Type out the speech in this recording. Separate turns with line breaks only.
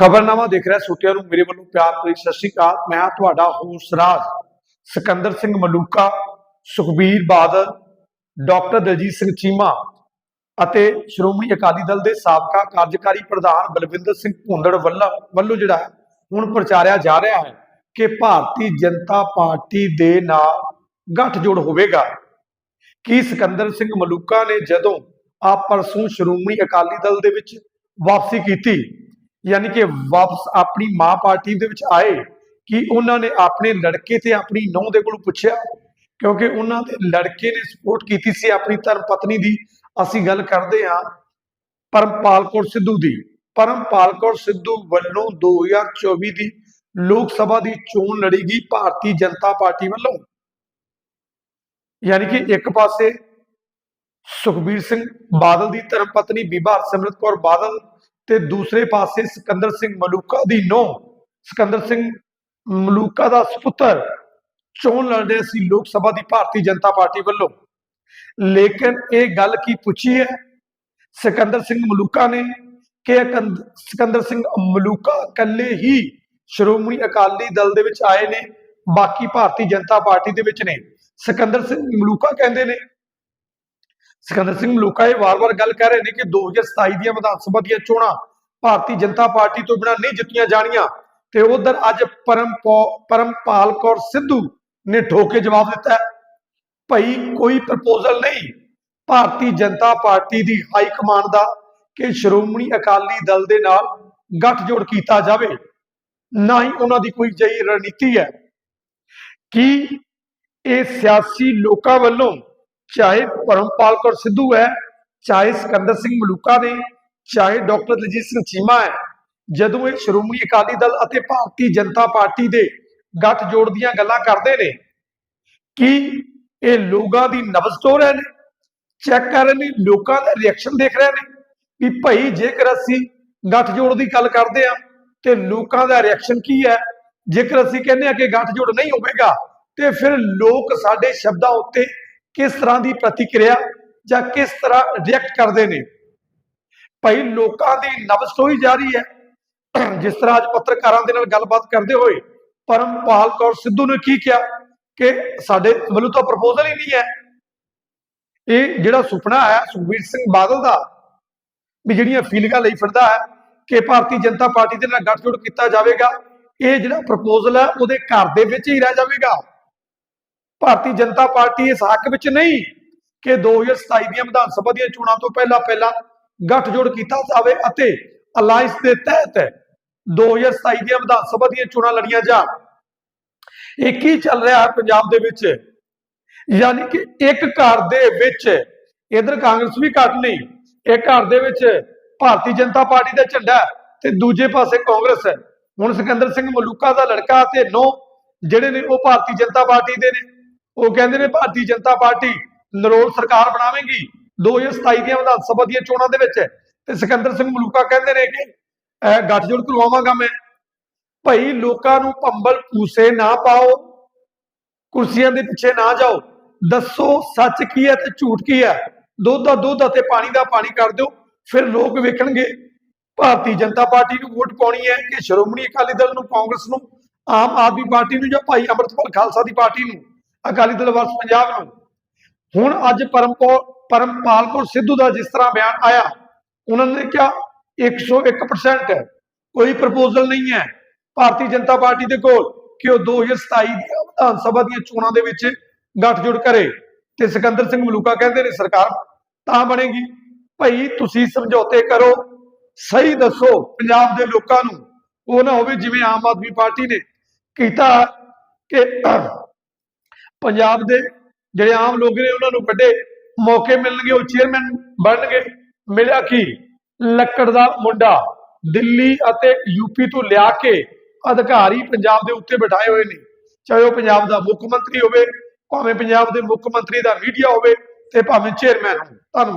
ਖਬਰਨਾਮਾ ਦੇਖ ਰਿਹਾ ਸੋਤਿਆਂ ਨੂੰ ਮੇਰੇ ਵੱਲੋਂ ਪਿਆਰ ਭਰੀ ਸਤਿ ਸ਼੍ਰੀ ਅਕਾਲ। ਮੈਂ ਹਾਂ ਤੁਹਾਡਾ ਹੋਸਟ ਰਾਜ ਸਿਕੰਦਰ ਸਿੰਘ ਮਲੂਕਾ ਸੁਖਬੀਰ ਬਾਦਲ ਡਾਕਟਰ ਦਲਜੀਤ ਸਿੰਘ ਚੀਮਾ ਅਤੇ ਸ਼੍ਰੋਮਣੀ ਅਕਾਲੀ ਦਲ ਦੇ ਸਾਬਕਾ ਕਾਰਜਕਾਰੀ ਪ੍ਰਧਾਨ ਬਲਵਿੰਦਰ ਸਿੰਘ ਭੁੰਦੜ ਵੱਲੋਂ ਵੱਲੋਂ ਜਿਹੜਾ ਹੈ, ਹੁਣ ਪ੍ਰਚਾਰਿਆ ਜਾ ਰਿਹਾ ਹੈ ਕਿ ਭਾਰਤੀ ਜਨਤਾ ਪਾਰਟੀ ਦੇ ਨਾਲ ਗੱਠਜੋੜ ਹੋਵੇਗਾ। ਕੀ ਸਿਕੰਦਰ ਸਿੰਘ ਮਲੂਕਾ ਨੇ ਜਦੋਂ ਆ ਪਰਸੋਂ ਸ਼੍ਰੋਮਣੀ ਅਕਾਲੀ ਦਲ ਦੇ ਵਿੱਚ ਵਾਪਸੀ ਕੀਤੀ? ਯਾਨੀ ਕਿ ਵਾਪਸ ਆਪਣੀ ਮਾਂ ਪਾਰਟੀ ਦੇ ਵਿੱਚ ਆਏ ਕਿ ਉਹਨਾਂ ਨੇ ਆਪਣੇ ਲੜਕੇ ਤੇ ਆਪਣੀ ਨੂੰਹ ਦੇ ਕੋਲ ਪੁੱਛਿਆ, ਕਿਉਂਕਿ ਉਹਨਾਂ ਦੇ ਲੜਕੇ ਨੇ ਸਪੋਰਟ ਕੀਤੀ ਸੀ ਆਪਣੀ ਧਰਮ ਪਤਨੀ ਦੀ। ਅਸੀਂ ਗੱਲ ਕਰਦੇ ਹਾਂ ਪਰਮਪਾਲ ਕੌਰ ਸਿੱਧੂ ਦੀ। ਪਰਮਪਾਲ ਕੌਰ ਸਿੱਧੂ ਵੱਲੋਂ 2024 ਦੀ ਲੋਕ ਸਭਾ ਦੀ ਚੋਣ ਲੜੀ ਗਈ ਭਾਰਤੀ ਜਨਤਾ ਪਾਰਟੀ ਵੱਲੋਂ। ਯਾਨੀ ਕਿ ਇੱਕ ਪਾਸੇ ਸੁਖਬੀਰ ਸਿੰਘ ਬਾਦਲ ਦੀ ਧਰਮ ਪਤਨੀ ਬੀਬਾ ਹਰਸਿਮਰਤ ਕੌਰ ਬਾਦਲ ਤੇ ਦੂਸਰੇ ਪਾਸੇ ਸਿਕੰਦਰ ਸਿੰਘ ਮਲੂਕਾ ਦੀ ਨੂੰਹ। ਸਿਕੰਦਰ ਸਿੰਘ ਮਲੂਕਾ ਦਾ ਸੁਪੁੱਤਰ। ਚੋਣ ਲੜ ਰਹੇ ਸੀ ਲੋਕ ਸਭਾ ਦੀ ਭਾਰਤੀ ਜਨਤਾ ਪਾਰਟੀ ਵੱਲੋਂ। ਲੇਕਿਨ ਇਹ ਗੱਲ ਕੀ ਪੁੱਛੀ ਹੈ? ਸਿਕੰਦਰ ਸਿੰਘ ਮਲੂਕਾ ਨੇ ਕਿ ਸਿਕੰਦਰ ਸਿੰਘ ਮਲੂਕਾ ਇਕੱਲੇ ਹੀ ਸ਼੍ਰੋਮਣੀ ਅਕਾਲੀ ਦਲ ਦੇ ਵਿੱਚ ਆਏ ਨੇ, ਬਾਕੀ ਭਾਰਤੀ ਜਨਤਾ ਪਾਰਟੀ ਦੇ ਵਿੱਚ ਨੇ। ਸਿਕੰਦਰ ਸਿੰਘ ਮਲੂਕਾ ਕਹਿੰਦੇ ਨੇ ਸਿਕੰਦਰ ਸਿੰਘ ਮਲੂਕਾ ਇਹ ਵਾਰ-ਵਾਰ ਗੱਲ ਕਰ ਰਹੇ ਨੇ ਕਿ 2027 ਦੀਆਂ ਵਿਧਾਨ ਸਭਾ ਦੀਆਂ ਚੋਣਾਂ ਭਾਰਤੀ ਜਨਤਾ ਪਾਰਟੀ ਤੋਂ ਬਿਨਾਂ ਨਹੀਂ ਜਿੱਤੀਆਂ ਜਾਣੀਆਂ ਤੇ ਉਧਰ ਅੱਜ ਪਰਮਪਾਲ ਕੌਰ ਸਿੱਧੂ ਨੇ ਠੋਕ ਜਵਾਬ ਦਿੱਤਾ ਭਈ ਕੋਈ ਪ੍ਰਪੋਜ਼ਲ ਨਹੀਂ। ਭਾਰਤੀ ਜਨਤਾ ਪਾਰਟੀ ਦੀ ਹਾਈ ਕਮਾਂਡ ਦਾ ਕਿ ਸ਼੍ਰੋਮਣੀ ਅਕਾਲੀ ਦਲ ਦੇ ਨਾਲ ਗੱਠਜੋੜ ਕੀਤਾ ਜਾਵੇ। ਨਾ ਹੀ ਉਹਨਾਂ ਦੀ ਕੋਈ ਜਈ ਰਣਨੀਤੀ ਹੈ। ਕਿ ਇਹ ਸਿਆਸੀ ਲੋਕਾਂ ਵੱਲੋਂ ਚਾਹੇ ਪਰਮਪਾਲ ਕੌਰ ਸਿੱਧੂ ਹੈ, ਚਾਹੇ ਸਿਕੰਦਰ ਸਿੰਘ ਮਲੂਕਾ ਨੇ, ਚਾਹੇ ਡਾਕਟਰ ਦਲਜੀਤ ਸਿੰਘ ਚੀਮਾ ਹੈ, ਜਦੋਂ ਇਹ ਸ਼੍ਰੋਮਣੀ ਅਕਾਲੀ ਦਲ ਅਤੇ ਭਾਰਤੀ ਜਨਤਾ ਪਾਰਟੀ ਦੇ ਗੱਠ ਜੋੜ ਦੀਆਂ ਗੱਲਾਂ ਕਰਦੇ ਨੇ, ਕਿ ਇਹ ਲੋਕਾਂ ਦੀ ਨਬਜ਼ ਤੋਂ ਰਹੇ ਨੇ? ਚੈੱਕ ਕਰ ਰਹੇ ਨੇ? ਲੋਕਾਂ ਦਾ ਰਿਐਕਸ਼ਨ ਦੇਖ ਰਹੇ ਨੇ? ਵੀ ਭਾਈ ਜੇਕਰ ਅਸੀਂ ਗੱਠ ਜੋੜ ਦੀ ਗੱਲ ਕਰਦੇ ਆ ਤੇ ਲੋਕਾਂ ਦਾ ਰਿਐਕਸ਼ਨ ਕੀ ਹੈ? ਜੇਕਰ ਅਸੀਂ ਕਹਿੰਦੇ ਆ ਕਿ ਗੱਠ ਜੋੜ ਨਹੀਂ ਹੋਵੇਗਾ, ਤੇ ਫਿਰ ਲੋਕ ਸਾਡੇ ਸ਼ਬਦਾਂ ਉੱਤੇ ਕਿਸ ਤਰ੍ਹਾਂ ਦੀ ਪ੍ਰਤੀਕਿਰਿਆ ਜਾਂ ਕਿਸ ਤਰ੍ਹਾਂ ਰਿਐਕਟ ਕਰਦੇ ਨੇ? ਭਾਈ, ਲੋਕਾਂ ਦੀ ਨਬਜ਼ ਤੋਂ ਹੀ ਜਾਰੀ ਹੈ। ਜਿਸ ਤਰ੍ਹਾਂ ਅੱਜ ਪੱਤਰਕਾਰਾਂ ਦੇ ਨਾਲ ਗੱਲਬਾਤ ਕਰਦੇ ਹੋਏ ਪਰਮਪਾਲ ਕੌਰ ਸਿੱਧੂ ਨੇ ਕੀ ਕਿਹਾ? ਕਿ ਸਾਡੇ ਵੱਲੋਂ ਤਾਂ ਪ੍ਰਪੋਜ਼ਲ ਹੀ ਨਹੀਂ ਹੈ। ਇਹ ਜਿਹੜਾ ਸੁਪਨਾ ਹੈ, ਸੁਖਬੀਰ ਸਿੰਘ ਬਾਦਲ ਦਾ, ਵੀ ਜਿਹੜੀਆਂ ਫੀਲਿੰਗਾਂ ਲਈ ਫਿਰਦਾ ਹੈ, ਕਿ ਭਾਰਤੀ ਜਨਤਾ ਪਾਰਟੀ ਦੇ ਨਾਲ ਗੱਠਜੋੜ ਕੀਤਾ ਜਾਵੇਗਾ, ਇਹ ਜਿਹੜਾ ਪ੍ਰਪੋਜ਼ਲ ਹੈ, ਉਹਦੇ ਘਰ ਦੇ ਵਿੱਚ ਹੀ ਰਹਿ ਜਾਵੇਗਾ। ਭਾਰਤੀ ਜਨਤਾ ਪਾਰਟੀ ਇਸ ਹੱਕ ਵਿੱਚ ਨਹੀਂ ਕਿ 2027 ਦੀਆਂ ਵਿਧਾਨ ਸਭਾ ਦੀਆਂ ਚੋਣਾਂ ਤੋਂ ਪਹਿਲਾਂ ਪਹਿਲਾਂ ਗੱਠਜੋੜ ਕੀਤਾ ਜਾਵੇ ਅਤੇ ਅਲਾਈਅੰਸ ਦੇ ਤਹਿਤ 2027 ਦੀਆਂ ਵਿਧਾਨ ਸਭਾ ਦੀਆਂ ਚੋਣਾਂ ਲੜੀਆਂ ਜਾਣ। ਇਹ ਕੀ ਚੱਲ ਰਿਹਾ ਹੈ ਪੰਜਾਬ ਦੇ ਵਿੱਚ? ਯਾਨੀ ਕਿ ਇੱਕ ਘਰ ਦੇ ਵਿੱਚ ਇਧਰ ਕਾਂਗਰਸ ਵੀ ਘੱਟ ਨਹੀਂ, ਇੱਕ ਘਰ ਦੇ ਵਿੱਚ ਭਾਰਤੀ ਜਨਤਾ ਪਾਰਟੀ ਦਾ ਝੰਡਾ ਤੇ ਦੂਜੇ ਪਾਸੇ ਕਾਂਗਰਸ ਹੈ। ਹੁਣ ਸਿਕੰਦਰ ਸਿੰਘ ਮਲੂਕਾ ਦਾ ਲੜਕਾ ਤੇ ਨੋ ਜਿਹੜੇ ਨੇ ਉਹ ਭਾਰਤੀ ਜਨਤਾ ਪਾਰਟੀ ਦੇ ਨੇ। ਉਹ ਕਹਿੰਦੇ ਨੇ ਭਾਰਤੀ ਜਨਤਾ ਪਾਰਟੀ ਨਰੋਲ ਸਰਕਾਰ ਬਣਾਵੇਗੀ। 2027 ਦੀਆਂ ਵਿਧਾਨ ਸਭਾ ਦੀਆਂ ਚੋਣਾਂ ਦੇ ਵਿੱਚ ਤੇ ਸਿਕੰਦਰ ਸਿੰਘ ਮਲੂਕਾ ਕਹਿੰਦੇ ਨੇ ਕਿ ਇਹ ਗੱਠਜੋੜ ਕਰਵਾਵਾਂਗਾ ਮੈਂ। ਭਾਈ ਲੋਕਾਂ ਨੂੰ ਭੰਬਲ ਪੂਸੇ ਨਾ ਪਾਓ, ਕੁਰਸੀਆਂ ਦੇ ਪਿੱਛੇ ਨਾ ਜਾਓ। ਦੱਸੋ ਸੱਚ ਕੀ ਹੈ ਤੇ ਝੂਠ ਕੀ ਹੈ? ਦੁੱਧ ਦਾ ਦੁੱਧ ਅਤੇ ਪਾਣੀ ਦਾ ਪਾਣੀ ਕਰ ਦਿਓ, ਫਿਰ ਲੋਕ ਵੇਖਣਗੇ। ਭਾਰਤੀ ਜਨਤਾ ਪਾਰਟੀ ਨੂੰ ਵੋਟ ਪਾਉਣੀ ਹੈ ਕਿ ਸ਼੍ਰੋਮਣੀ ਅਕਾਲੀ ਦਲ ਨੂੰ, ਕਾਂਗਰਸ ਨੂੰ, ਆਮ ਆਦਮੀ ਪਾਰਟੀ ਨੂੰ ਜਾਂ ਭਾਈ ਅਮਰਤਪਾਲ ਖਾਲਸਾ ਦੀ ਪਾਰਟੀ ਨੂੰ? ਅਕਾਲੀ ਦਲ ਵਾਰਸ ਪੰਜਾਬ ਨੂੰ। ਹੁਣ ਅੱਜ ਪਰਮਪਾਲ ਪਰਮਪਾਲ ਕੌਰ ਸਿੱਧੂ ਦਾ ਜਿਸ ਤਰ੍ਹਾਂ ਬਿਆਨ ਆਇਆ, ਉਹਨਾਂ ਨੇ ਕਿਹਾ 101% ਕੋਈ ਪ੍ਰਪੋਜ਼ਲ ਨਹੀਂ ਹੈ। ਭਾਰਤੀ ਜਨਤਾ ਪਾਰਟੀ ਦੇ ਕੋਲ ਕਿ ਉਹ 2027 ਦੀਆਂ ਵਿਧਾਨ ਸਭਾ ਦੀਆਂ ਚੋਣਾਂ ਦੇ ਵਿੱਚ ਗੱਠਜੋੜ ਕਰੇ। ਤੇ ਸਿਕੰਦਰ ਸਿੰਘ ਮਲੂਕਾ ਕਹਿੰਦੇ ਨੇ, ਸਰਕਾਰ ਤਾਂ ਬਣੇਗੀ। ਭਾਈ ਤੁਸੀਂ ਸਮਝੌਤੇ ਕਰੋ, ਸਹੀ ਦੱਸੋ ਪੰਜਾਬ ਦੇ ਲੋਕਾਂ ਨੂੰ। ਉਹ ਨਾ ਹੋਵੇ ਜਿਵੇਂ ਆਮ ਆਦਮੀ ਪਾਰਟੀ ਨੇ ਕੀਤਾ ਕਿ ਪੰਜਾਬ ਦੇ ਜਿਹੜੇ ਆਮ ਲੋਕ ਨੇ ਉਹਨਾਂ ਨੂੰ ਵੱਡੇ ਮੌਕੇ ਮਿਲਣਗੇ, ਉਹ ਚੇਅਰਮੈਨ ਬਣਨਗੇ। ਮਿਲਿਆ ਕੀ? ਲੱਕੜ ਦਾ ਮੁੰਡਾ ਦਿੱਲੀ ਅਤੇ ਯੂਪੀ ਤੋਂ ਲਿਆ ਕੇ ਅਧਿਕਾਰੀ ਪੰਜਾਬ ਦੇ ਉੱਤੇ ਬਿਠਾਏ ਹੋਏ ਨੇ। ਚਾਹੇ ਉਹ ਪੰਜਾਬ ਦਾ ਮੁੱਖ ਮੰਤਰੀ ਹੋਵੇ, ਭਾਵੇਂ ਪੰਜਾਬ ਦੇ ਮੁੱਖ ਮੰਤਰੀ ਦਾ ਮੀਡੀਆ ਹੋਵੇ ਤੇ ਭਾਵੇਂ ਚੇਅਰਮੈਨ ਹੋਵੇ ਧੰਨਵਾਦ।